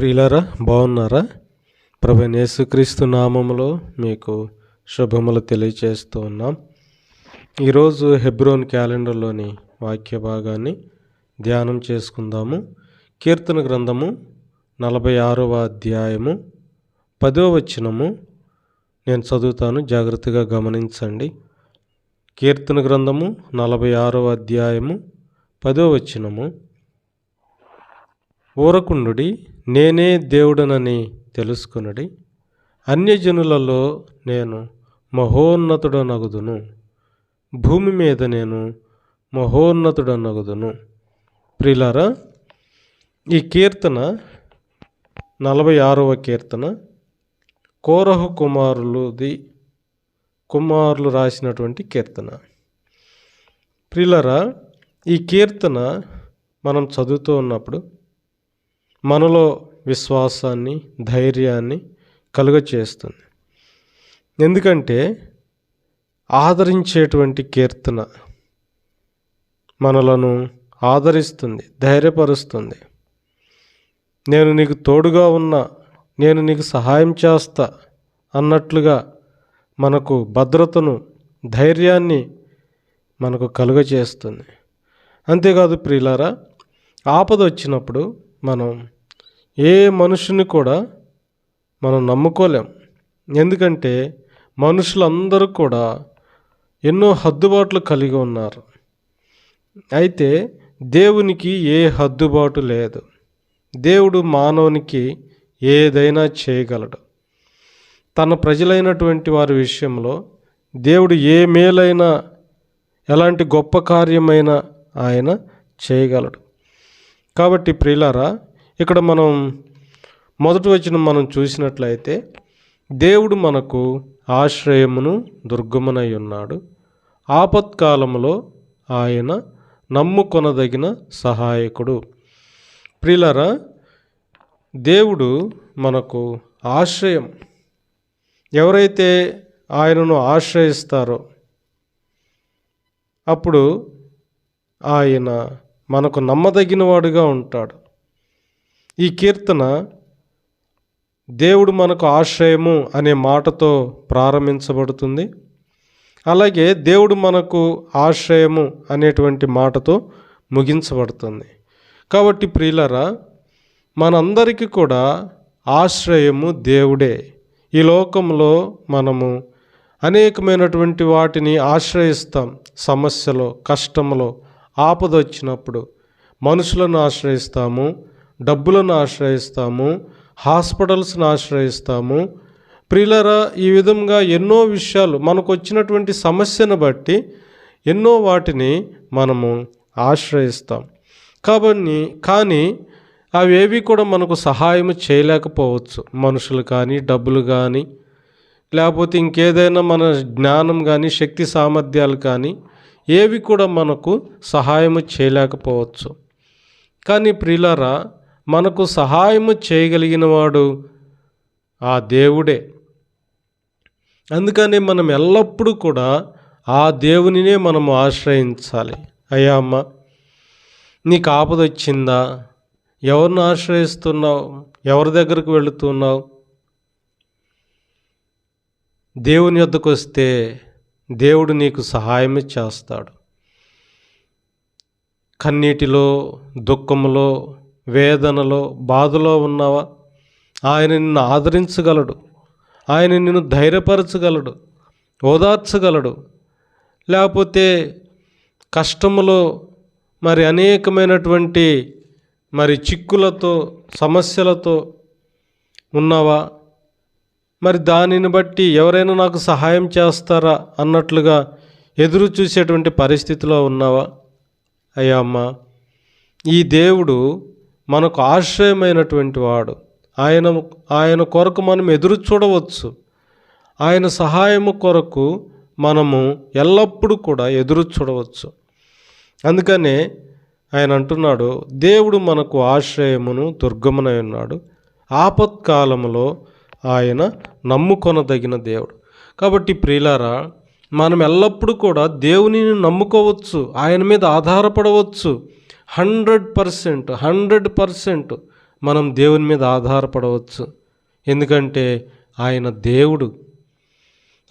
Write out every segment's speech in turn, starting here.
ప్రియులారా బాగున్నారా? ప్రభు యేసుక్రీస్తు నామములో మీకు శుభములు తెలియచేస్తూ ఉన్నాం. ఈరోజు హెబ్రోన్ క్యాలెండర్లోని వాక్య భాగాన్ని ధ్యానం చేసుకుందాము. కీర్తన గ్రంథము నలభై ఆరవ అధ్యాయము పదో వచనము. నేను చదువుతాను జాగ్రత్తగా గమనించండి. కీర్తన గ్రంథము నలభై ఆరవ అధ్యాయము పదో వచనము. ఊరకుండు నేనే దేవుడనని తెలుసుకునడి. అన్యజనులలో నేను మహోన్నతుడనగుదును. భూమి మీద నేను మహోన్నతుడనగుదును. ప్రిలారా ఈ కీర్తన నలభై ఆరవ కీర్తన కోరహు కుమారులుది కుమారులు రాసినటువంటి కీర్తన. ప్రిలరా ఈ కీర్తన మనం చదువుతూ ఉన్నప్పుడు మనలో విశ్వాసాన్ని ధైర్యాన్ని కలుగచేస్తుంది. ఎందుకంటే ఆదరించేటువంటి కీర్తన మనలను ఆదరిస్తుంది ధైర్యపరుస్తుంది. నేను నీకు తోడుగా ఉన్నా నేను నీకు సహాయం చేస్తా అన్నట్లుగా మనకు భద్రతను ధైర్యాన్ని మనకు కలుగచేస్తుంది. అంతేకాదు ప్రియులారా ఆపద వచ్చినప్పుడు మనం ఏ మనుషుని కూడా మనం నమ్ముకోలేం. ఎందుకంటే మనుషులందరూ కూడా ఎన్నో హద్దుబాట్లు కలిగి ఉన్నారు. అయితే దేవునికి ఏ హద్దుబాటు లేదు. దేవుడు మానవునికి ఏదైనా చేయగలడు. తన ప్రజలైనటువంటి వారి విషయంలో దేవుడు ఏ మేలైనా ఎలాంటి గొప్ప కార్యమైనా ఆయన చేయగలడు. కాబట్టి ప్రియులారా ఇక్కడ మనం మొదటి వచ్చిన మనం చూసినట్లయితే దేవుడు మనకు ఆశ్రయమును దుర్గమునై ఉన్నాడు. ఆపత్కాలంలో ఆయన నమ్ముకొనదగిన సహాయకుడు. ప్రియులారా దేవుడు మనకు ఆశ్రయం. ఎవరైతే ఆయనను ఆశ్రయిస్తారో అప్పుడు ఆయన మనకు నమ్మదగినవాడుగా ఉంటాడు. ఈ కీర్తన దేవుడు మనకు ఆశ్రయము అనే మాటతో ప్రారంభించబడుతుంది. అలాగే దేవుడు మనకు ఆశ్రయము అనేటువంటి మాటతో ముగించబడుతుంది. కాబట్టి ప్రియులరా మనందరికీ కూడా ఆశ్రయము దేవుడే. ఈ లోకంలో మనము అనేకమైనటువంటి వాటిని ఆశ్రయిస్తాం. సమస్యలో కష్టంలో ఆపద వచ్చినప్పుడు మనుషులను ఆశ్రయిస్తాము డబ్బులను ఆశ్రయిస్తాము హాస్పిటల్స్ను ఆశ్రయిస్తాము. ప్రియులరా ఈ విధంగా ఎన్నో విషయాలు మనకు వచ్చినటువంటి సమస్యను బట్టి ఎన్నో వాటిని మనము ఆశ్రయిస్తాం. కాబట్టి కానీ అవేవి కూడా మనకు సహాయం చేయలేకపోవచ్చు. మనుషులు కానీ డబ్బులు కానీ లేకపోతే ఇంకేదైనా మన జ్ఞానం కానీ శక్తి సామర్థ్యాలు కానీ ఏవి కూడా మనకు సహాయము చేయలేకపోవచ్చు. కానీ ప్రియులారా మనకు సహాయము చేయగలిగిన వాడు ఆ దేవుడే. అందుకని మనం ఎల్లప్పుడూ కూడా ఆ దేవునినే మనం ఆశ్రయించాలి. అయ్యా అమ్మ నీకు ఆపద వచ్చిందా? ఎవరిని ఆశ్రయిస్తున్నావు? ఎవరి దగ్గరకు వెళుతున్నావు? దేవుని యొద్దకు వస్తే దేవుడు నీకు సహాయం చేస్తాడు. కన్నీటిలో దుఃఖంలో వేదనలో బాధలో ఉన్నావా ఆయన నిన్ను ఆదరించగలడు. ఆయన నిన్ను ధైర్యపరచగలడు ఓదార్చగలడు. లేకపోతే కష్టములో మరి అనేకమైనటువంటి మరి చిక్కులతో సమస్యలతో ఉన్నావా మరి దానిని బట్టి ఎవరైనా నాకు సహాయం చేస్తారా అన్నట్లుగా ఎదురు చూసేటువంటి పరిస్థితిలో ఉన్నావా? అయ్యా అమ్మ ఈ దేవుడు మనకు ఆశ్రయమైనటువంటి వాడు. ఆయన ఆయన కొరకు మనం ఎదురు చూడవచ్చు. ఆయన సహాయము కొరకు మనము ఎల్లప్పుడూ కూడా ఎదురు చూడవచ్చు. అందుకనే ఆయన అంటున్నాడు దేవుడు మనకు ఆశ్రయమును దుర్గమునై ఉన్నాడు. ఆపత్కాలములో ఆయన నమ్ముకొనదగిన దేవుడు. కాబట్టి ప్రియులారా మనం ఎల్లప్పుడూ కూడా దేవునిని నమ్ముకోవచ్చు ఆయన మీద ఆధారపడవచ్చు. హండ్రెడ్ పర్సెంట్ హండ్రెడ్ పర్సెంట్ మనం దేవుని మీద ఆధారపడవచ్చు. ఎందుకంటే ఆయన దేవుడు.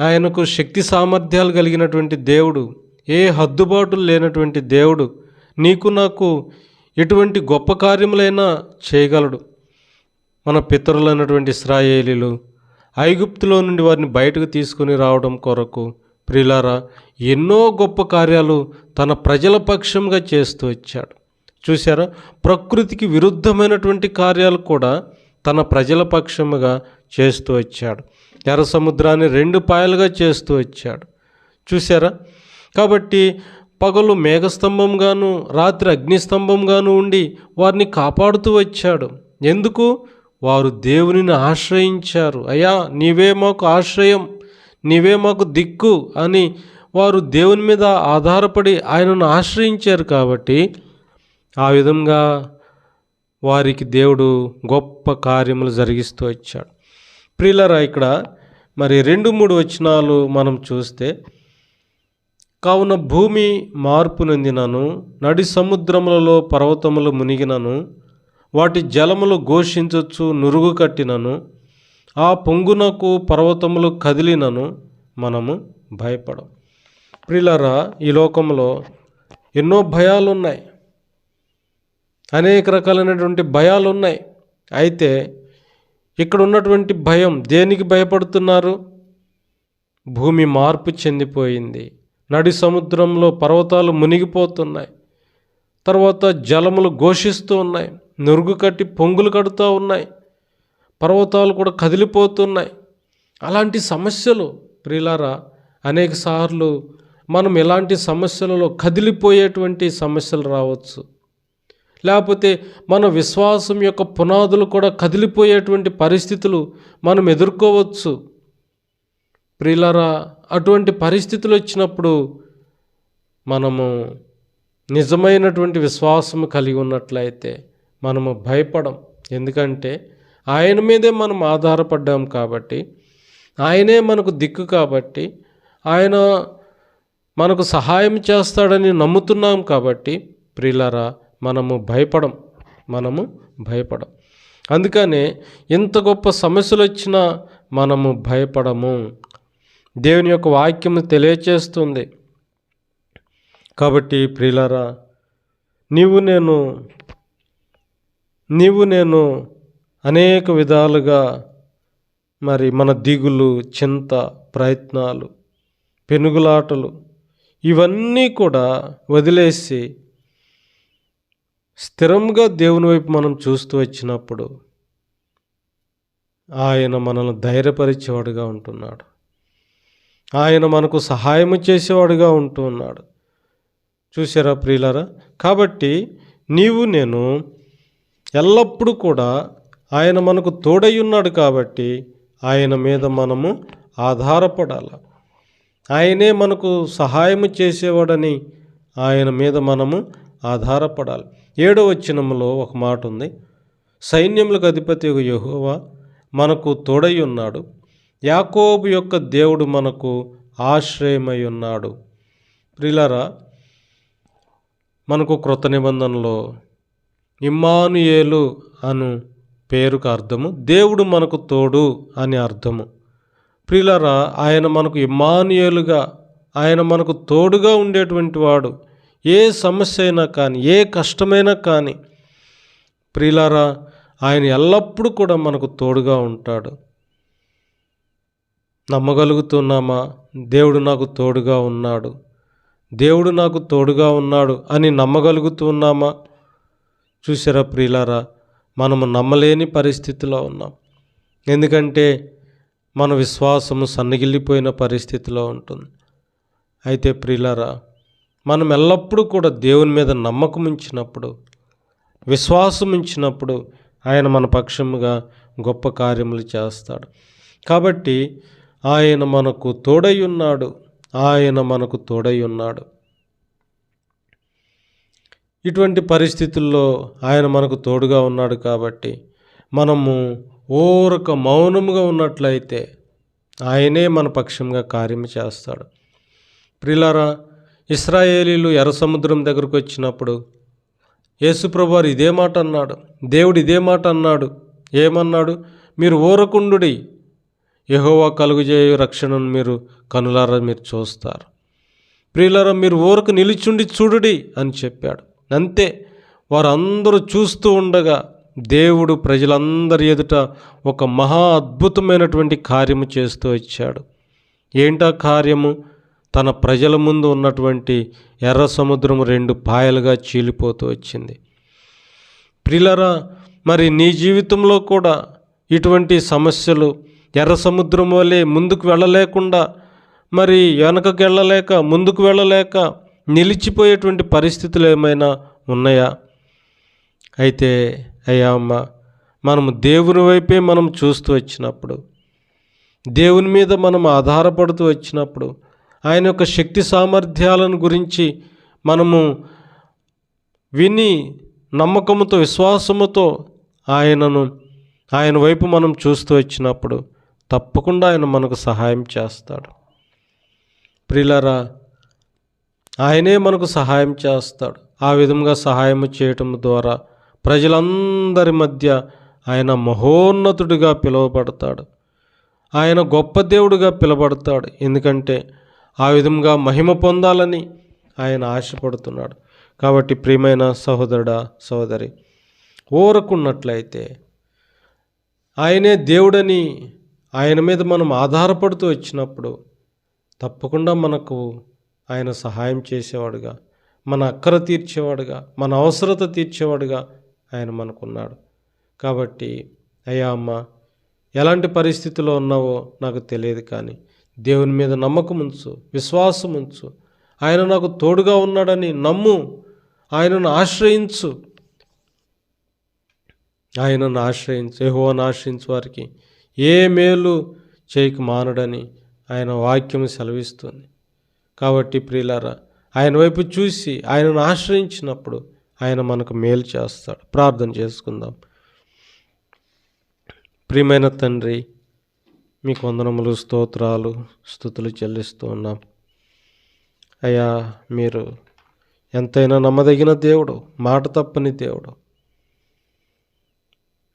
ఆయనకు శక్తి సామర్థ్యాలు కలిగినటువంటి దేవుడు. ఏ హద్దుబాటులు లేనటువంటి దేవుడు. నీకు నాకు ఎటువంటి గొప్ప కార్యములైనా చేయగలడు. మన పితరులైనటువంటి ఇస్రాయేలీలు ఐగుప్తులో నుండి వారిని బయటకు తీసుకుని రావడం కొరకు ప్రిలారా ఎన్నో గొప్ప కార్యాలు తన ప్రజల పక్షంగా చేస్తూ వచ్చాడు. చూసారా ప్రకృతికి విరుద్ధమైనటువంటి కార్యాలు కూడా తన ప్రజల పక్షముగా చేస్తూ వచ్చాడు. ఎర్ర సముద్రాన్ని రెండు పాయలుగా చేస్తూ వచ్చాడు. చూసారా కాబట్టి పగలు మేఘస్తంభంగాను రాత్రి అగ్నిస్తంభంగాను ఉండి వారిని కాపాడుతూ వచ్చాడు. ఎందుకు? వారు దేవునిని ఆశ్రయించారు. అయ్యా నీవే మాకు ఆశ్రయం నీవే మాకు దిక్కు అని వారు దేవుని మీద ఆధారపడి ఆయనను ఆశ్రయించారు కాబట్టి ఆ విధంగా వారికి దేవుడు గొప్ప కార్యములు జరిగిస్తూ వచ్చాడు. ప్రియులరా ఇక్కడ మరి రెండు మూడు వచనాలు మనం చూస్తే కావున భూమి మార్పు నొందినను నడి సముద్రములలో పర్వతములు మునిగినను వాటి జలములు ఘోషించచ్చు నురుగు కట్టినను. ఆ పొంగునకు పర్వతములు కదిలినను మనము భయపడం. ప్రిలరా ఈ లోకంలో ఎన్నో భయాలు ఉన్నాయి అనేక రకాలైనటువంటి భయాలు ఉన్నాయి అయితే ఇక్కడ ఉన్నటువంటి భయం దేనికి భయపడుతున్నారు? భూమి మార్పు చెందిపోయింది. నడి సముద్రంలో పర్వతాలు మునిగిపోతున్నాయి. తర్వాత జలములు ఘోషిస్తూ ఉన్నాయి. నురుగు కట్టి పొంగులు కడుతూ ఉన్నాయి. పర్వతాలు కూడా కదిలిపోతున్నాయి. అలాంటి సమస్యలు ప్రియులారా అనేక సార్లు మనం ఎలాంటి సమస్యలలో కదిలిపోయేటువంటి సమస్యలు రావచ్చు. లేకపోతే మన విశ్వాసం యొక్క పునాదులు కూడా కదిలిపోయేటువంటి పరిస్థితులు మనం ఎదుర్కోవచ్చు. ప్రియులరా అటువంటి పరిస్థితులు వచ్చినప్పుడు మనము నిజమైనటువంటి విశ్వాసం కలిగి ఉన్నట్లయితే మనము భయపడం. ఎందుకంటే ఆయన మీదే మనం ఆధారపడ్డాం కాబట్టి ఆయనే మనకు దిక్కు కాబట్టి ఆయన మనకు సహాయం చేస్తాడని నమ్ముతున్నాం కాబట్టి ప్రిలరా మనము భయపడం. మనము భయపడం. అందుకనే ఎంత గొప్ప సమస్యలు వచ్చినా మనము భయపడము. దేవుని యొక్క వాక్యము తెలియచేస్తుంది. కాబట్టి ప్రిలరా నీవు నేను నీవు నేను అనేక విధాలుగా మరి మన దిగులు చింత ప్రయత్నాలు పెనుగులాటలు ఇవన్నీ కూడా వదిలేసి స్థిరంగా దేవుని వైపు మనం చూస్తూ వచ్చినప్పుడు ఆయన మనల్ని ధైర్యపరిచేవాడుగా ఉంటున్నాడు. ఆయన మనకు సహాయం చేసేవాడుగా ఉంటున్నాడు. చూసారా ప్రియులరా? కాబట్టి నీవు నేను ఎల్లప్పుడూ కూడా ఆయన మనకు తోడై ఉన్నాడు కాబట్టి ఆయన మీద మనము ఆధారపడాలి. ఆయనే మనకు సహాయం చేసేవాడని ఆయన మీద మనము ఆధారపడాలి. ఏడవ వచనంలో ఒక మాట ఉంది. సైన్యములకు అధిపతి యహోవా మనకు తోడై ఉన్నాడు. యాకోబు యొక్క దేవుడు మనకు ఆశ్రయమై ఉన్నాడు. ప్రిలరా మనకు క్రొత్త నిబంధనలో ఇమ్మానుయేలు అను పేరుకు అర్థము దేవుడు మనకు తోడు అని అర్థము. ప్రిలరా ఆయన మనకు ఇమ్మానుయేలుగా ఆయన మనకు తోడుగా ఉండేటువంటి వాడు. ఏ సమస్య అయినా కానీ ఏ కష్టమైనా కానీ ప్రియులారా ఆయన ఎల్లప్పుడూ కూడా మనకు తోడుగా ఉంటాడు. నమ్మగలుగుతున్నామా? దేవుడు నాకు తోడుగా ఉన్నాడు. దేవుడు నాకు తోడుగా ఉన్నాడు అని నమ్మగలుగుతున్నామా? చూసారా ప్రియులారా మనము నమ్మలేని పరిస్థితిలో ఉన్నాం. ఎందుకంటే మన విశ్వాసము సన్నగిల్లిపోయిన పరిస్థితిలో ఉంటుంది. అయితే ప్రియులారా మనం ఎల్లప్పుడూ కూడా దేవుని మీద నమ్మకం ఉంచినప్పుడు విశ్వాసం ఉంచినప్పుడు ఆయన మన పక్షముగా గొప్ప కార్యములు చేస్తాడు. కాబట్టి ఆయన మనకు తోడై ఉన్నాడు. ఆయన మనకు తోడై ఉన్నాడు. ఇటువంటి పరిస్థితుల్లో ఆయన మనకు తోడుగా ఉన్నాడు కాబట్టి మనము ఓరక మౌనముగా ఉన్నట్లయితే ఆయనే మన పక్షంగా కార్యం చేస్తాడు. ప్రిలారా ఇస్రాయేలీలు ఎర్ర సముద్రం దగ్గరకు వచ్చినప్పుడు యేసుప్రభువారు ఇదే మాట అన్నాడు దేవుడు ఇదే మాట అన్నాడు ఏమన్నాడు? మీరు ఊరకుండుడి యెహోవా కలుగుజేయు రక్షణను మీరు కనులారా మీరు చూస్తారు. ప్రియులారా మీరు ఓరకు నిలిచుండి చూడుడి అని చెప్పాడు. అంతే వారందరూ చూస్తూ ఉండగా దేవుడు ప్రజలందరి ఎదుట ఒక మహా అద్భుతమైనటువంటి కార్యము చేస్తూ వచ్చాడు. ఏంటా కార్యము? తన ప్రజల ముందు ఉన్నటువంటి ఎర్ర సముద్రం రెండు పాయలుగా చీలిపోతూ వచ్చింది. ప్రిలరా మరి నీ జీవితంలో కూడా ఇటువంటి సమస్యలు ఎర్ర సముద్రం వలె ముందుకు వెళ్ళలేకుండా మరి వెనకకు వెళ్ళలేక ముందుకు వెళ్ళలేక నిలిచిపోయేటువంటి పరిస్థితులు ఏమైనా ఉన్నాయా? అయితే అయ్యా అమ్మ మనము దేవుని వైపే మనం చూస్తూ వచ్చినప్పుడు దేవుని మీద మనం ఆధారపడుతూ వచ్చినప్పుడు ఆయన యొక్క శక్తి సామర్థ్యాలను గురించి మనము విని నమ్మకముతో విశ్వాసముతో ఆయనను ఆయన వైపు మనం చూస్తూ వచ్చినప్పుడు తప్పకుండా ఆయన మనకు సహాయం చేస్తాడు. ప్రిలరా ఆయనే మనకు సహాయం చేస్తాడు. ఆ విధంగా సహాయం చేయటం ద్వారా ప్రజలందరి మధ్య ఆయన మహోన్నతుడిగా పిలువబడతాడు. ఆయన గొప్ప దేవుడిగా పిలువబడతాడు. ఎందుకంటే ఆ విధంగా మహిమ పొందాలని ఆయన ఆశపడుతున్నాడు. కాబట్టి ప్రియమైన సహోదరుడా సహోదరి ఊరకున్నట్లయితే ఆయనే దేవుడని ఆయన మీద మనం ఆధారపడుతూ వచ్చినప్పుడు తప్పకుండా మనకు ఆయన సహాయం చేసేవాడుగా మన అక్కర తీర్చేవాడుగా మన అవసరత తీర్చేవాడుగా ఆయన మనకున్నాడు. కాబట్టి అయ్యా అమ్మ ఎలాంటి పరిస్థితిలో ఉన్నావో నాకు తెలియదు కానీ దేవుని మీద నమ్మకం ఉంచు విశ్వాసం ఉంచు. ఆయన నాకు తోడుగా ఉన్నాడని నమ్ము. ఆయనను ఆశ్రయించు. ఆయనను ఆశ్రయించు. యెహోవాను ఆశ్రయించు వారికి ఏ మేలు చేయక మానడని ఆయన వాక్యం సెలవిస్తుంది. కాబట్టి ప్రియులారా ఆయన వైపు చూసి ఆయనను ఆశ్రయించినప్పుడు ఆయన మనకు మేలు చేస్తాడు. ప్రార్థన చేసుకుందాం. ప్రియమైన తండ్రి మీకు వందనములు స్తోత్రాలు స్థుతులు చెల్లిస్తూ ఉన్నాం. అయ్యా మీరు ఎంతైనా నమ్మదగిన దేవుడు మాట తప్పని దేవుడు.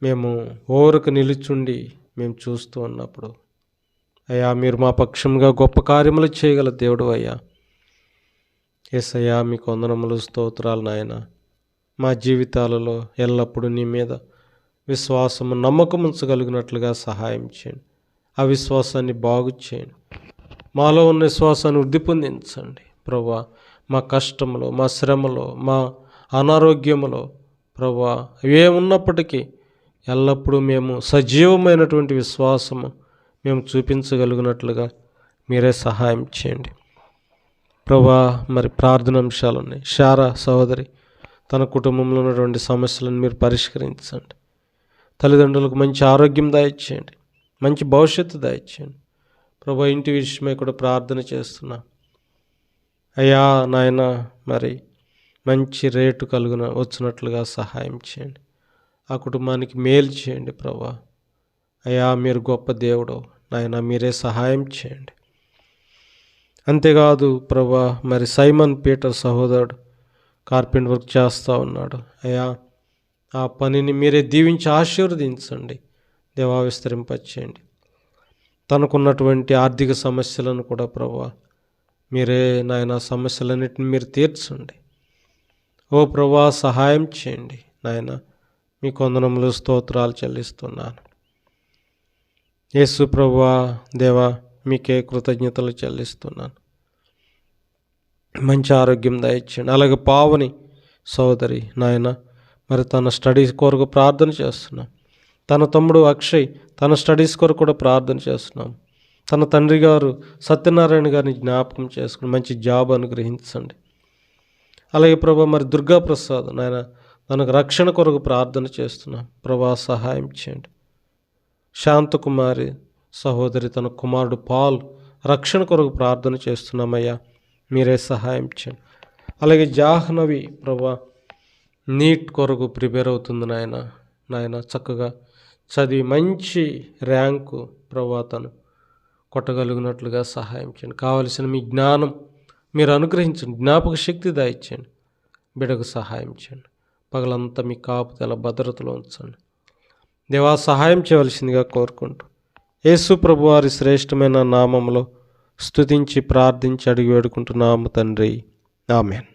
మేము ఓరకు నిలుచుండి మేము చూస్తూ ఉన్నప్పుడు అయ్యా మీరు మా పక్షంగా గొప్ప కార్యములు చేయగల దేవుడు అయ్యా. ఎస్ అయ్యా మీకు వందనములు స్తోత్రాలు నాయన. మా జీవితాలలో ఎల్లప్పుడూ నీ మీద విశ్వాసము నమ్మకం ఉంచగలిగినట్లుగా సహాయం చేయండి. ఆ విశ్వాసాన్ని బాగు చేయండి. మాలో ఉన్న విశ్వాసాన్ని వృద్ధి పొందించండి. ప్రభా మా కష్టంలో మా శ్రమలో మా అనారోగ్యములో ప్రభా ఏ ఉన్నప్పటికీ ఎల్లప్పుడూ మేము సజీవమైనటువంటి విశ్వాసము మేము చూపించగలిగినట్లుగా మీరే సహాయం చేయండి. ప్రభా మరి ప్రార్థన అంశాలు ఉన్నాయి. శారా సహోదరి తన కుటుంబంలో ఉన్నటువంటి సమస్యలను మీరు పరిష్కరించండి. తల్లిదండ్రులకు మంచి ఆరోగ్యం దయచేయండి. మంచి భవిష్యత్తు దయచేయండి. ప్రభా ఇంటి విషయమై కూడా ప్రార్థన చేస్తున్నా. అయ్యా నాయన మరి మంచి రేటు కలుగున వచ్చినట్లుగా సహాయం చేయండి. ఆ కుటుంబానికి మేలు చేయండి ప్రభా. అయ్యా మీరు గొప్ప దేవుడు నాయన మీరే సహాయం చేయండి. అంతేకాదు ప్రభా మరి సైమన్ పీటర్ సహోదరుడు కార్పెంట్ వర్క్ చేస్తూ ఉన్నాడు. అయ్యా ఆ పనిని మీరే దీవించి ఆశీర్వదించండి దేవా విస్తరింపచేయండి. తనకున్నటువంటి ఆర్థిక సమస్యలను కూడా ప్రభా మీరే నాయన సమస్యలన్నిటిని మీరు తీర్చండి. ఓ ప్రభా సహాయం చేయండి నాయన. మీ కొందనములు స్తోత్రాలు చెల్లిస్తున్నాను. యేసు ప్రభువా దేవా మీకే కృతజ్ఞతలు చెల్లిస్తున్నాను. మంచి ఆరోగ్యం దయచేయండి. అలాగే పావని సోదరి నాయన మరి తన స్టడీస్ కొరకు ప్రార్థన చేస్తున్నాం. తన తమ్ముడు అక్షయ్ తన స్టడీస్ కొరకు కూడా ప్రార్థన చేస్తున్నాం. తన తండ్రి గారు సత్యనారాయణ గారిని జ్ఞాపకం చేసుకుని మంచి జాబ్ అనుగ్రహించండి. అలాగే ప్రభా మరి దుర్గా ప్రసాద్ నాయన తనకు రక్షణ కొరకు ప్రార్థన చేస్తున్నాం. ప్రభా సహాయం చేయండి. శాంతకుమారి సహోదరి తన కుమారుడు పాల్ రక్షణ కొరకు ప్రార్థన చేస్తున్నామయ్యా. మీరే సహాయం చేయండి. అలాగే జాహ్నవి ప్రభా నీట్ కొరకు ప్రిపేర్ అవుతుంది నాయన. నాయన చక్కగా చదివి మంచి ర్యాంకు ప్రభా తను కొట్టగలిగినట్లుగా సహాయం చేయండి. కావలసిన మీ జ్ఞానం మీరు అనుగ్రహించండి. జ్ఞాపక శక్తి దాయిచ్చండి బిడకు సహాయం చేయండి. పగలంతా మీ కాపుదల భద్రతలో ఉంచండి. దేవా సహాయం చేయవలసిందిగా కోరుకుంటూ. యేసు ప్రభు వారి శ్రేష్టమైన నామంలో స్తుతించి ప్రార్థించి అడిగి వేడుకుంటున్నాము తండ్రి. ఆమెన్.